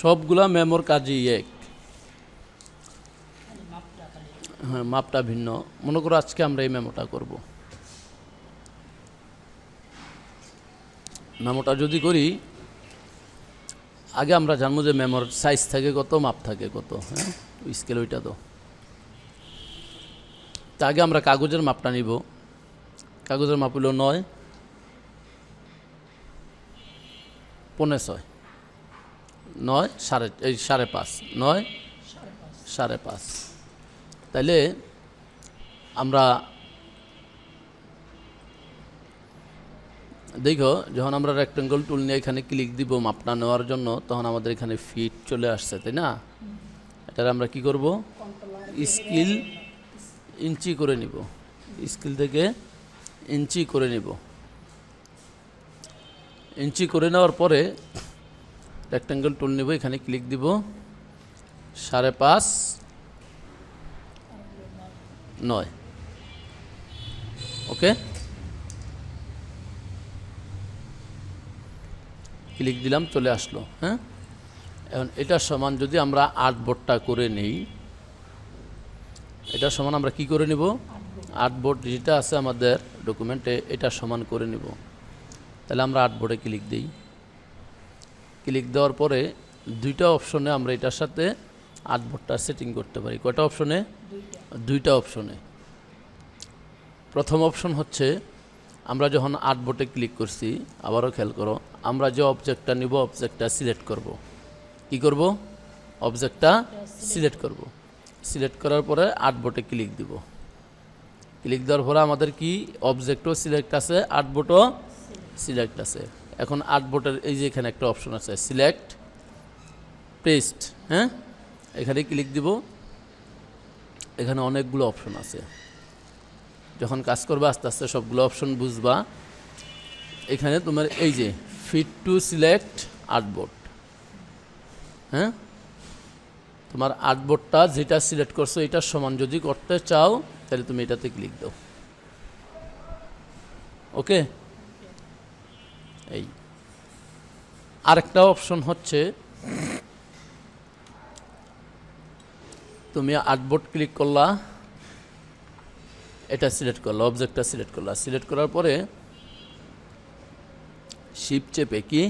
সবগুলা মেমোর কাজই এক। হ্যাঁ মাপটা ভিন্ন। মনে করো আজকে আমরা এই মেমোটা করব। মেমোটা যদি করি, আগে আমরা জানব যে মেমোর সাইজ থাকে কত, মাপ থাকে কত হ্যাঁ? স্কেল ওইটা তো। তা আগে আমরা কাগজের মাপটা নিব। কাগজের মাপ হলো নয় পনেরো ছয়। নয়, সাড়ে, এই সাড়ে পাঁচ, নয়, সাড়ে পাঁচ। তাইলে আমরা দেখো, যখন আমরা রেক্টেঙ্গল টুল নিয়ে এখানে ক্লিক দিব মাপনা নেওয়ার জন্য, তখন আমাদের এখানে ফিট চলে আসছে, তাই না? এটার আমরা কি করব? স্কিল ইঞ্চি করে নিব। স্কিল থেকে ইঞ্চি করে নিব। ইঞ্চি করে নেওয়ার পরে রেক্টেঙ্গল টুল নেব, এখানে ক্লিক দিব। সাড়ে পাঁচ, নয়। ওকে ক্লিক দিলাম, চলে আসলো হ্যাঁ? এখন এটার সমান যদি আমরা আট বোর্ডটা করে নেই এটার সমান আমরা কি করে নিব? আট বোর্ড যেটা আছে আমাদের ডকুমেন্টে এটা সমান করে নিব। তাহলে আমরা আট বোর্ডে ক্লিক দিই। ক্লিক দেওয়ার পরে দুইটা অপশনে আমরা এটার সাথে আট বোর্ডটা সেটিং করতে পারি। কয়টা অপশনে? দুইটা। অপশনে। প্রথম অপশন হচ্ছে আমরা যখন আট বোর্ডে ক্লিক করছি আবারও খেয়াল করো আমরা যে অবজেক্টটা নিব অবজেক্টটা সিলেক্ট করব। কি করব? অবজেক্টটা সিলেক্ট করব। সিলেক্ট করার পরে আট বোর্ডে ক্লিক দিব। ক্লিক দেওয়ার পরে আমাদের কি? অবজেক্টও সিলেক্ট আছে আট বোর্ডও সিলেক্ট আছে। এখন আট বোর্ডের এই যে এখানে একটা অপশন আছে সিলেক্ট পেস্ট হ্যাঁ? এখানে ক্লিক দিব। এখানে অনেকগুলো অপশন আছে। যখন কাজ করবে আস্তে আস্তে সবগুলো অপশন বুঝবা। এখানে তোমার এই যে ফিট টু সিলেক্ট আর্টবোর্ড হ্যাঁ? তোমার আর্টবোর্ডটা যেটা সিলেক্ট করছ এটার সমান যদি করতে চাও, তাহলে তুমি এটাতে ক্লিক দাও। ওকে এই। আরেকটা অপশন হচ্ছে তুমি আর্টবোর্ড ক্লিক করলা এটা সিলেক্ট করলা অবজেক্টটা সিলেক্ট করলা। সিলেক্ট করার পরে শিপ চেপে কি?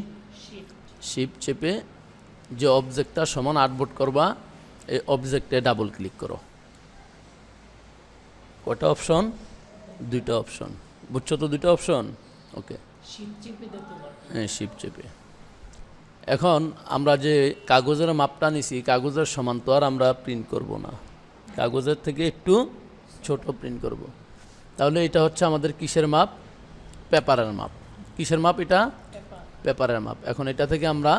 শিপ চেপে যে অবজেক্টটা সমান আর্টবোর্ড করবা এই অবজেক্টে ডাবল ক্লিক করো। কটা অপশন দুইটা অপশন বুঝছ তো দুইটা অপশন ওকে হ্যাঁ শিপ চেপে। এখন আমরা যে কাগজের মাপটা নিছি, কাগজের সমান তো আর আমরা প্রিন্ট করব না। কাগজের থেকে একটু ছোট প্রিন্ট করব। তাহলে এটা হচ্ছে আমাদের কিসের মাপ? পেপারের মাপ। কিসের মাপ এটা? পেপারের মাপ। এখন এটা থেকে আমরা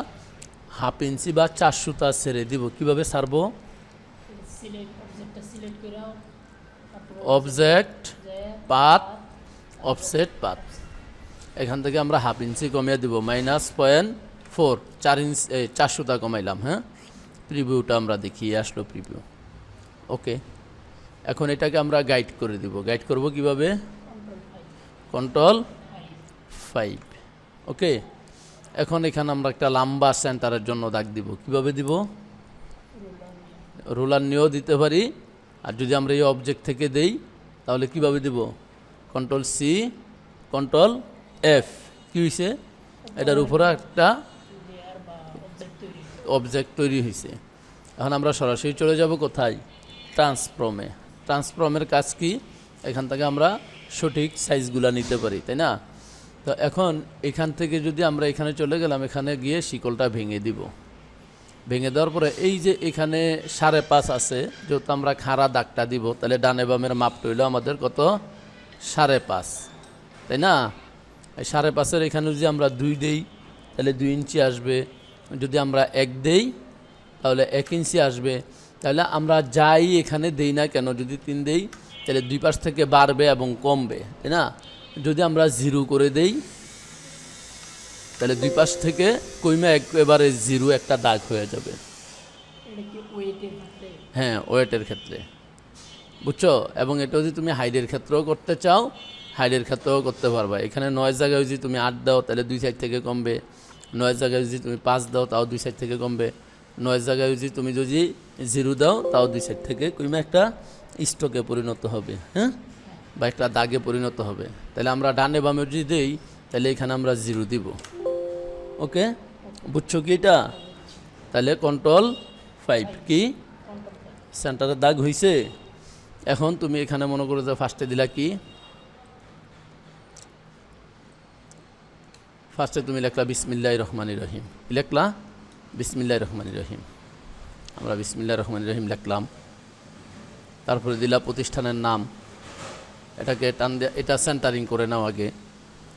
হাফ ইঞ্চি বা চার সুতা ছেড়ে দিব। কীভাবে ছাড়বো? অবজেক্ট পাত অফসেট পাত এখান থেকে আমরা হাফ ইঞ্চি কমিয়ে দিব। Minus point four. চার ইঞ্চ, এই চার সুতা কমাইলাম হ্যাঁ? প্রিভিউটা আমরা দেখিয়ে আসলো প্রিভিউ ওকে এখন এটাকে আমরা গাইড করে দিব। গাইড করব কীভাবে? কন্ট্রোল ফাইভ ওকে এখন এখানে আমরা একটা লম্বা সেন্টারের জন্য দাগ দিব। কীভাবে দিব? রোলার নিয়েও দিতে পারি। আর যদি আমরা এই অবজেক্ট থেকে দেই, তাহলে কীভাবে দিব? কন্ট্রোল সি কন্ট্রোল এফ কী হয়েছে এটার উপরে একটা অবজেক্ট তৈরি হয়েছে এখন আমরা সরাসরি চলে যাব কোথায়? ট্রান্সফর্মে ট্রান্সফর্মের কাজ কি? এখান থেকে আমরা সঠিক সাইজগুলো নিতে পারি, তাই না? তো এখন এখান থেকে যদি আমরা এখানে চলে গেলাম, এখানে গিয়ে শিকলটা ভেঙে দিব। ভেঙে দেওয়ার পরে এই যে এখানে সাড়ে পাঁচ আছে, যেহেতু আমরা খাড়া দাগটা দিব, তাহলে ডানে বামের মাপটা হইল আমাদের কত? সাড়ে পাঁচ। তাই না? সাড়ে পাঁচের এখানে যদি আমরা দুই দেই, তাহলে দুই ইঞ্চি আসবে। যদি আমরা এক দেই তাহলে এক ইঞ্চি আসবে। তাহলে আমরা যাই এখানে দেই না কেন? যদি তিন দেই তাহলে দুই পাশ থেকে বাড়বে এবং কমবে তাই না? যদি আমরা জিরো করে দেই তাহলে দুই পাশ থেকে কইমা একেবারে জিরো একটা দাগ হয়ে যাবে। হ্যাঁ ওয়েটের ক্ষেত্রে। বুঝছ? এবং এটা যদি তুমি হাইডের ক্ষেত্রেও করতে চাও হাইডের ক্ষেত্রেও করতে পারবা। এখানে নয় জায়গায় যদি তুমি আট দাও তাহলে দুই সাইড থেকে কমবে। নয় জায়গায় যদি তুমি পাঁচ দাও, তাও দুই সাইড থেকে কমবে। নয় জায়গায় যদি তুমি যদি জিরো দাও, তাও দুই সাইড থেকে কইমা একটা স্টকে পরিণত হবে হ্যাঁ? বা একটা দাগে পরিণত হবে। তাহলে আমরা ডানে বামে যদি দিই, তাহলে এখানে আমরা জিরো দিব। ওকে? বুঝছ কি এটা? তাহলে কন্ট্রোল ফাইভ কি? সেন্টারের দাগ হইছে। এখন তুমি এখানে মনে করো যে ফার্স্টে দিলা কি? ফার্স্টে তুমি লেখলা বিসমিল্লাহ রহমানি রহিম। লেখলা বিসমিল্লাহ রহমানি রহিম। আমরা বিসমিল্লাহ রহমানি রহিম লিখলাম। তারপরে দিলা প্রতিষ্ঠানের নাম। এটাকে টান এটা সেন্টারিং করে নাও আগে।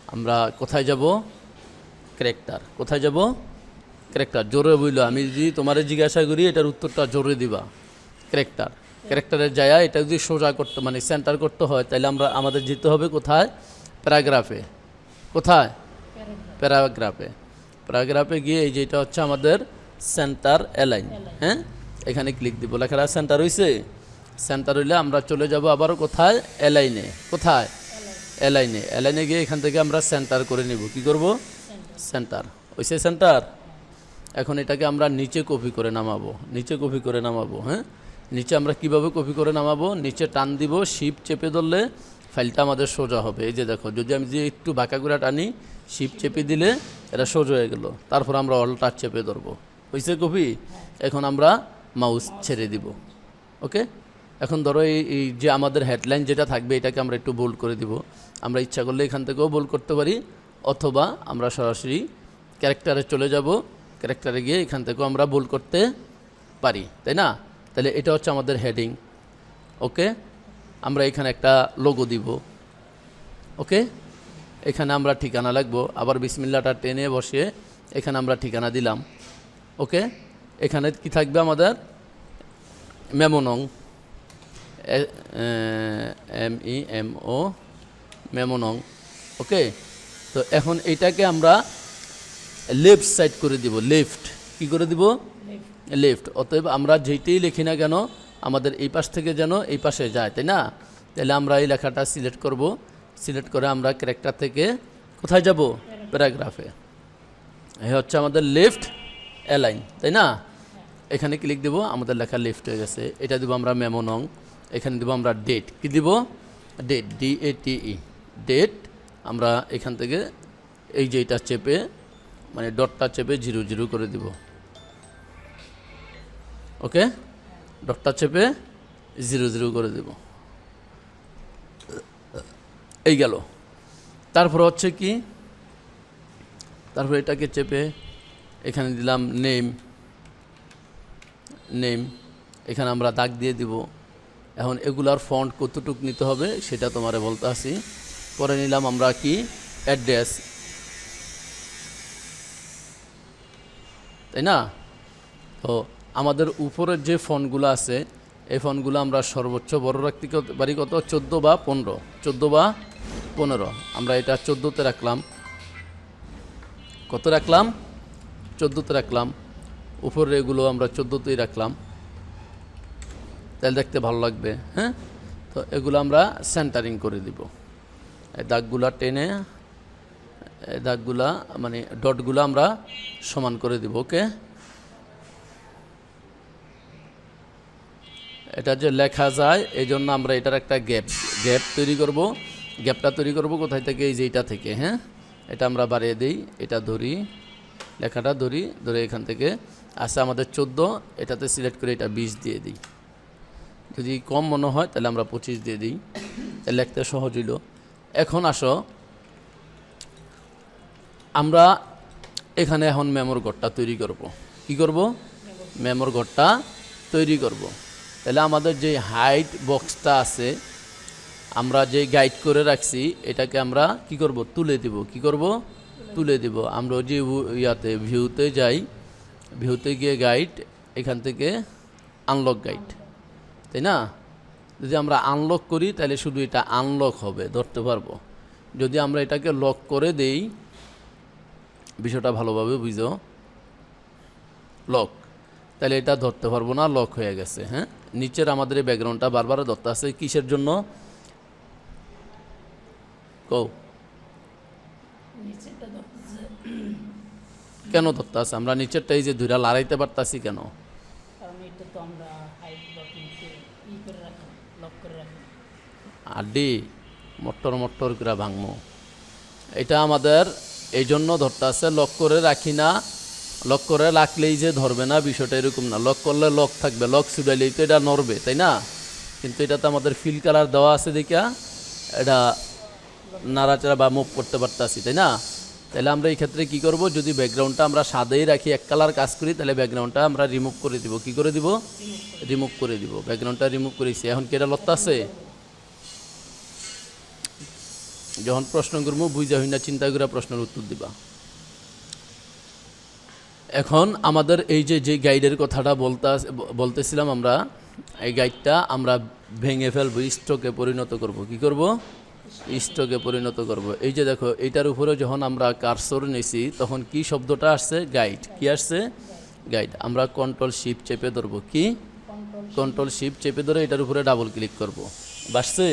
আমরা কোথায় যাব? ক্যারেক্টার। কোথায় যাব? ক্যারেক্টার। জোরে বইল, আমি যদি তোমার জিজ্ঞাসা করি, এটার উত্তরটা জোরে দিবা। ক্যারেক্টার। ক্যারেক্টারের জায়গা এটা যদি সোজা করতে মানে সেন্টার করতে হয় তাহলে আমরা আমাদের যেতে হবে কোথায়? প্যারাগ্রাফে। কোথায়? প্যারাগ্রাফে। প্যারাগ্রাফে গিয়ে এই যেটা হচ্ছে আমাদের সেন্টার অ্যালাইন। হ্যাঁ? এখানে ক্লিক দিব। লেখাটা সেন্টার হইছে? সেন্টার হইলে আমরা চলে যাব আবারও কোথায়? অ্যালাইনে। কোথায়? অ্যালাইনে। অ্যালাইনে গিয়ে এখান থেকে আমরা সেন্টার করে নিব। কি করব? সেন্টার। হইছে সেন্টার? এখন এটাকে আমরা নিচে কপি করে নামাবো। নিচে কপি করে নামাবো। হ্যাঁ? নিচে আমরা কীভাবে কপি করে নামাবো? নিচে টান দিব শিপ চেপে ধরলে ফাইলটা আমাদের সোজা হবে। এই যে দেখো, যদি আমি যে একটু বাঁকা করে টানি, শিপ চেপে দিলে এটা সোজা হয়ে গেল। তারপর আমরা অলটার চেপে ধরবো। হয়েছে কপি এখন আমরা মাউস ছেড়ে দিব। ওকে? এখন ধরো এই যে আমাদের হেডলাইন যেটা থাকবে, এটাকে আমরা একটু বোল্ড করে দিব। আমরা ইচ্ছা করলে এখান থেকেও বোল্ড করতে পারি, অথবা আমরা সরাসরি ক্যারেক্টারে চলে যাব। ক্যারেক্টারে গিয়ে এখান থেকেও আমরা বোল্ড করতে পারি, তাই না? তাহলে এটা হচ্ছে আমাদের হেডিং ওকে? আমরা এখানে একটা লোগো দিব। ওকে এখানে আমরা ঠিকানা লাগবো। আবার বিসমিল্লাটা টেনে বসিয়ে এখানে আমরা ঠিকানা দিলাম। ওকে এখানে কি থাকবে আমাদের? মেমোনং এম ই এম ও মেমোনং ওকে তো এখন এইটাকে আমরা লেফট সাইড করে দিব। লেফট কি করে দিব? লেফট অতএব আমরা যেইটাই লিখি না কেন আমাদের এই পাশ থেকে যেন এই পাশে যায়, তাই না? তাহলে আমরা এই লেখাটা সিলেক্ট করব। সিলেক্ট করে আমরা ক্যারেক্টার থেকে কোথায় যাব? প্যারাগ্রাফে। এ হচ্ছে আমাদের লেফট অ্যালাইন তাই না? এখানে ক্লিক দেব, আমাদের লেখা লেফট হয়ে গেছে। এটা দেবো আমরা মেমো নং, এখানে দেবো আমরা ডেট কি দিব? Date D A T E date আমরা এখান থেকে এই যে এটা চেপে মানে ডটটা চেপে জিরো জিরো করে দিব। ওকে ডটটা চেপে জিরো জিরো করে দেব। এই গেল। তারপর হচ্ছে কি? তারপর এটাকে চেপে এখানে দিলাম নেম। নেম। এখানে আমরা দাগ দিয়ে দিব। এখন এগুলার ফন্ট কতটুক নিতে হবে সেটা তোমারে বলতে আসি। পরে নিলাম আমরা কি? অ্যাড্রেস তাই না? তো আমাদের উপরের যে ফোনগুলো আছে, এই ফোনগুলো আমরা সর্বোচ্চ বড় রাখতে পারি কত? চোদ্দ বা পনেরো? চোদ্দ বা পনেরো। আমরা এটা চোদ্দোতে রাখলাম। কত রাখলাম? চোদ্দোতে রাখলাম। উপরের এগুলো আমরা চোদ্দোতেই রাখলাম। তাহলে দেখতে ভালো লাগবে হ্যাঁ? তো এগুলো আমরা সেন্টারিং করে দিব। এই দাগগুলা টেনে, এই দাগগুলা মানে ডটগুলো আমরা সমান করে দিব, ওকে? এটা যে লেখা যায় এই জন্য আমরা এটার একটা গ্যাপ গ্যাপ তৈরি করব। গ্যাপটা তৈরি করব কোথায় থেকে? এই যে এইটা থেকে হ্যাঁ? এটা আমরা বাড়িয়ে দিই এটা ধরি লেখাটা ধরি ধরে এখান থেকে। আসে আমাদের চোদ্দ এটাতে সিলেক্ট করে এটা বিশ দিয়ে দিই। যদি কম মনে হয় তাহলে আমরা পঁচিশ দিয়ে দিই। লিখতে সহজ হইল। এখন আসো। আমরা এখানে এখন মেমোর ঘরটা তৈরি করব। কি করব? মেমোর ঘরটা তৈরি করব। তাহলে আমাদের যে হাইট বক্সটা আছে, আমরা যে গাইড করে রাখছি, এটাকে আমরা কি করব? তুলে দিব। কি করব? তুলে দিব। আমরা যে ইয়াতে ভিউতে যাই ভিউতে গিয়ে গাইড এখান থেকে আনলক গাইড তাই না? যদি আমরা আনলক করি, তাহলে শুধু এটা আনলক হবে, ধরতে পারব। যদি আমরা এটাকে লক করে দেই, বিষয়টা ভালোভাবে বুঝো। লক তাহলে এটা ধরতে পারব না লক হয়ে গেছে হ্যাঁ? নিচের আমাদের এই ব্যাকগ্রাউন্ডটা বারবার ধরতে আছে কিসের জন্য? কৌ কেন ধরতে আছে আমরা নিচেরটা এই যে দুইটা লড়াইতে পারতাছি কেন? আড্ডি মটর মটর করে ভাঙমো। এটা আমাদের এই জন্য ধরতে আছে লক করে রাখি না। লক করে রাখলেই যে ধরবে না, বিষয়টা এরকম না। লক করলে লক থাকবে, লক ছুটাইলেই তো এটা নড়বে, তাই না? কিন্তু এটাতে আমাদের ফিল কালার দেওয়া আছে দেখা এটা নাড়াচাড়া বা মুভ করতে পারতাছি, তাই না? তাহলে আমরা এই ক্ষেত্রে কি করব? যদি ব্যাকগ্রাউন্ডটা আমরা সাদাই রাখি, এক কালার কাজ করি, তাহলে ব্যাকগ্রাউন্ডটা আমরা রিমুভ করে দিব। কি করে দিব? রিমুভ করে দিব। ব্যাকগ্রাউন্ডটা রিমুভ করেছি। এখন কি এটা লত্তা আছে? যখন প্রশ্ন করব, বুঝা হই না চিন্তা করে প্রশ্নের উত্তর দিবা। এখন আমাদের এই যে যে গাইডের কথাটা বলতে, বলতেছিলাম আমরা, এই গাইডটা আমরা ভেঙে ফেলব স্টকে পরিণত করব। কি করব? স্টকে পরিণত করব। এই যে দেখো এইটার উপরে যখন আমরা কারসর নিছি, তখন কি শব্দটা আসছে? গাইড কি আসছে? গাইড আমরা কন্ট্রোল শিপ চেপে ধরবো। কি? কন্ট্রোল শিপ চেপে ধরে এটার উপরে ডাবল ক্লিক করব। বাসছে?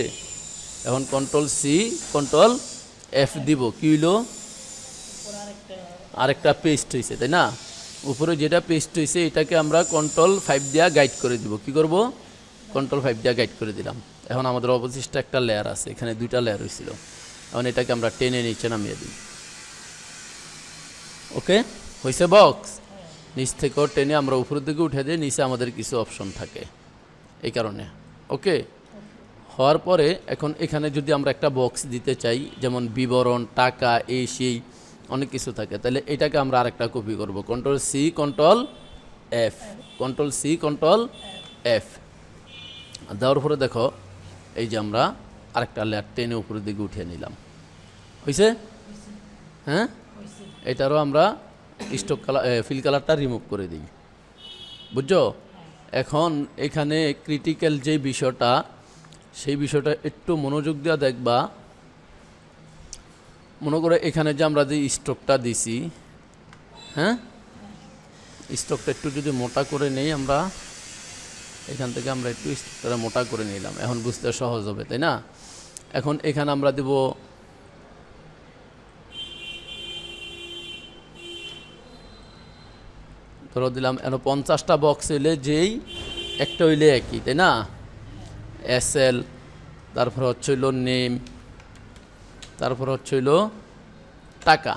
এখন কন্ট্রোল সি কন্ট্রোল এফ দিব। কি হইল? আরেকটা পেস্ট হয়েছে তাই না? উপরে যেটা পেস্ট হয়েছে এটাকে আমরা কন্ট্রোল ফাইভ দিয়া গাইড করে দিব। কি করব? কন্ট্রোল ফাইভ দিয়া গাইড করে দিলাম। এখন আমাদের অবশিষ্ট একটা লেয়ার আছে, এখানে দুইটা লেয়ার হয়েছিল এখন এটাকে আমরা টেনে নিচে নামিয়ে দিই। ওকে? হয়েছে বক্স নিচ থেকেও টেনে আমরা উপরের দিকে উঠে দিই, নিচে আমাদের কিছু অপশন থাকে। এই কারণে। ওকে? হওয়ার পরে এখন এখানে যদি আমরা একটা বক্স দিতে চাই, যেমন বিবরণ, টাকা, এই, সেই অনেক কিছু থাকে। তাহলে এটাকে আমরা আরেকটা কপি করব। Control C control F control C control F দেওয়ার পরে দেখো, এই যে আমরা আরেকটা লেয়ার টেনে উপরের দিকে উঠিয়ে নিলাম। হয়েছে হ্যাঁ? এটারও আমরা স্টক কালার ফিল কালারটা রিমুভ করে দিই। বুঝছ? এখন এখানে ক্রিটিক্যাল যে বিষয়টা, সেই বিষয়টা একটু মনোযোগ দেওয়া দেখবা। মনে করে এখানে যে আমরা যে স্টকটা দিছি হ্যাঁ? স্টকটা একটু যদি মোটা করে নেই আমরা, এখান থেকে আমরা একটু স্টকটা মোটা করে নিলাম। এখন বুঝতে সহজ হবে, তাই না? এখন এখানে আমরা দেব ধরো দিলাম, এখন পঞ্চাশটা বক্স হইলে যেই একটা হইলে একই, তাই না? এস এল তারপর হচ্ছে হইল নেম তারপর হচ্ছে হইল টাকা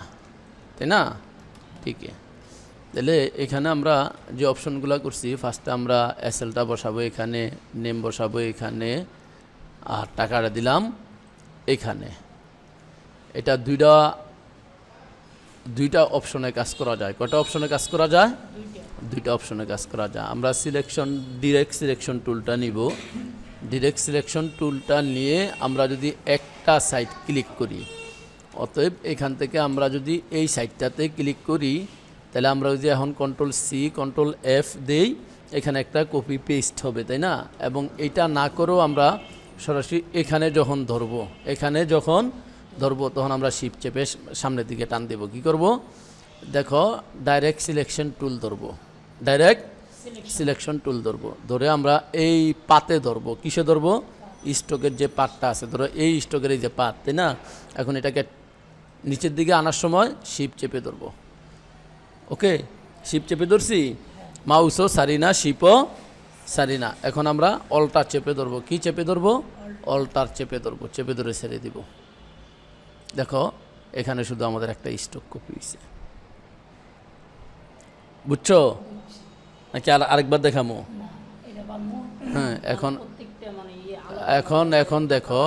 তাই না? ঠিক তাহলে এখানে আমরা যে অপশনগুলো করছি ফার্স্টে আমরা এস এলটা বসাবো এখানে নেম বসাবো এখানে আর টাকাটা দিলাম এখানে। এটা দুইটা দুইটা অপশনে কাজ করা যায়। কটা অপশনে কাজ করা যায়? দুইটা। দুইটা অপশনে কাজ করা যায়। আমরা সিলেকশন ডিরেক্ট সিলেকশন টুলটা নিব। ডিরেক্ট সিলেকশন টুলটা নিয়ে আমরা যদি একটা সাইট ক্লিক করি, অতএব এখান থেকে আমরা যদি এই সাইটটাতে ক্লিক করি, তাহলে আমরা যদি এখন কন্ট্রোল সি কন্ট্রোল এফ দেই, এখানে একটা কপি পেস্ট হবে, তাই না? এবং এটা না করেও আমরা সরাসরি এখানে যখন ধরবো, এখানে যখন ধরবো, তখন আমরা শিপ চেপে সামনের দিকে টান দেবো। কি করব? দেখো ডাইরেক্ট সিলেকশন টুল ধরবো। ডাইরেক্ট সিলেকশন টুল ধরবো। ধরে আমরা এই পাতে ধরবো। কিসে ধরবো? স্টকের যে পাতটা আছে। ধরো এই স্টকের এই যে পাত, তাই না? এখন এটাকে নিচের দিকে আনার সময় শিপ চেপে ধরবো। ওকে? শিপ চেপে ধরছি? মাউসও সারি না শিপও সারি না। এখন আমরা অল্টার চেপে ধরবো। কি চেপে ধরবো? অল্টার চেপে ধরবো। চেপে ধরে ছেড়ে দিব। দেখো, এখানে শুধু আমাদের একটা স্টক কপি হয়েছে বুঝছ? নাকি আর আরেকবার দেখামো? হ্যাঁ এখন এখন এখন দেখো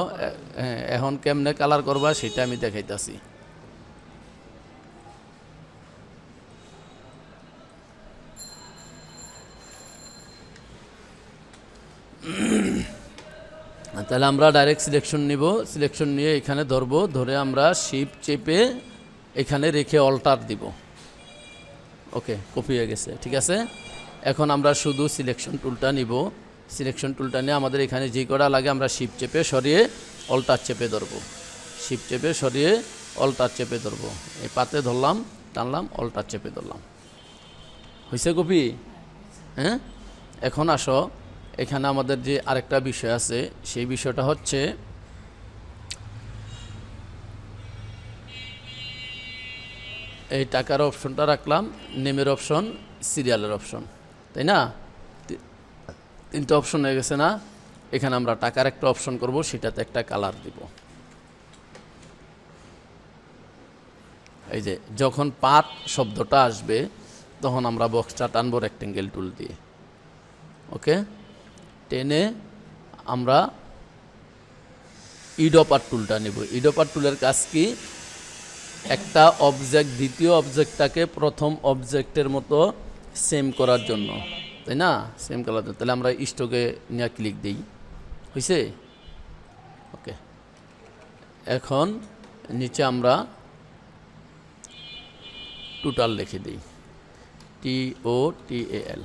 হ্যাঁ এখন কেমনে কালার করবা সেটা আমি দেখাইতাছি। তাহলে আমরা ডাইরেক্ট সিলেকশন নিব সিলেকশন নিয়ে এখানে ধরবো, ধরে আমরা শিপ চেপে এখানে রেখে অল্টার দিব। ওকে কপি হয়ে গেছে, ঠিক আছে? এখন আমরা শুধু সিলেকশন টুলটা নিব। সিলেকশন টুলটা নিয়ে আমাদের এখানে যে কটা লাগে আমরা শিপ চেপে সরিয়ে অল্টার চেপে ধরবো। শিপ চেপে সরিয়ে অল্টার চেপে ধরবো। এই পাতে ধরলাম, টানলাম অল্টার চেপে ধরলাম। হয়েছে কপি হ্যাঁ? এখন আসো। এখানে আমাদের যে আরেকটা বিষয় আছে, সেই বিষয়টা হচ্ছে এই টাকার অপশনটা রাখলাম নেমের অপশন সিরিয়ালের অপশন তাই না? তিনটে অপশন হয়ে গেছে না? এখানে আমরা টাকার একটা অপশন করব, সেটাতে একটা কালার দিব। এই যে, যখন পাট শব্দটা আসবে, তখন আমরা বক্সটা টানবো রেক্টেঙ্গেল টুল দিয়ে। ওকে? টেনে আমরা ইডপার টুলটা নেব। ইডপার টুলের কাজ কি? একটা অবজেক্ট দ্বিতীয় অবজেক্টটাকে প্রথম অবজেক্টের মতো সেম করার জন্য, তাই না? সেম করার জন্য। তাহলে আমরা স্টকে নিয়ে ক্লিক দিই। হয়েছে ওকে এখন নিচে আমরা টোটাল লিখে দিই। টি ও টি এ এল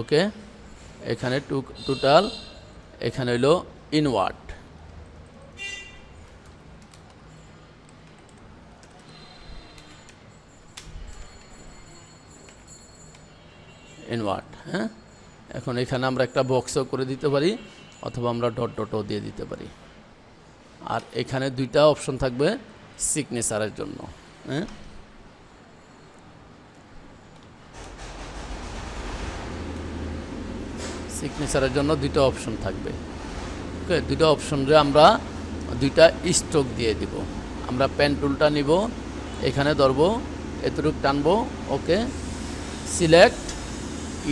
ওকে এখানে টোটাল এখানে হইল ইনওয়ার্ড ইনওয়ার্ড হ্যাঁ এখন এখানে আমরা একটা বক্সও করে দিতে পারি, অথবা আমরা ডট ডটও দিয়ে দিতে পারি। আর এখানে দুইটা অপশন থাকবে সিগনেচারের জন্য হ্যাঁ? সিগনেচারের জন্য দুইটা অপশন থাকবে। ওকে দুইটা অপশনরে আমরা দুইটা স্ট্রোক দিয়ে দিব। আমরা পেন টুলটা নিব, এখানে ধরবো, এতটুকু টানবো ওকে সিলেক্ট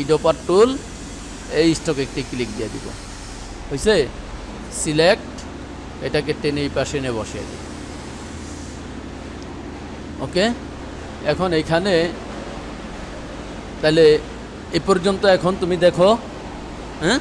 ইডোপার টুল, এই স্টক একটি ক্লিক দিয়ে দিব। হয়েছে সিলেক্ট এটাকে টেনে এই পাশে এনে বসিয়ে দিই। ওকে এখন এখানে, তাহলে এ পর্যন্ত এখন তুমি দেখো হ্যাঁ?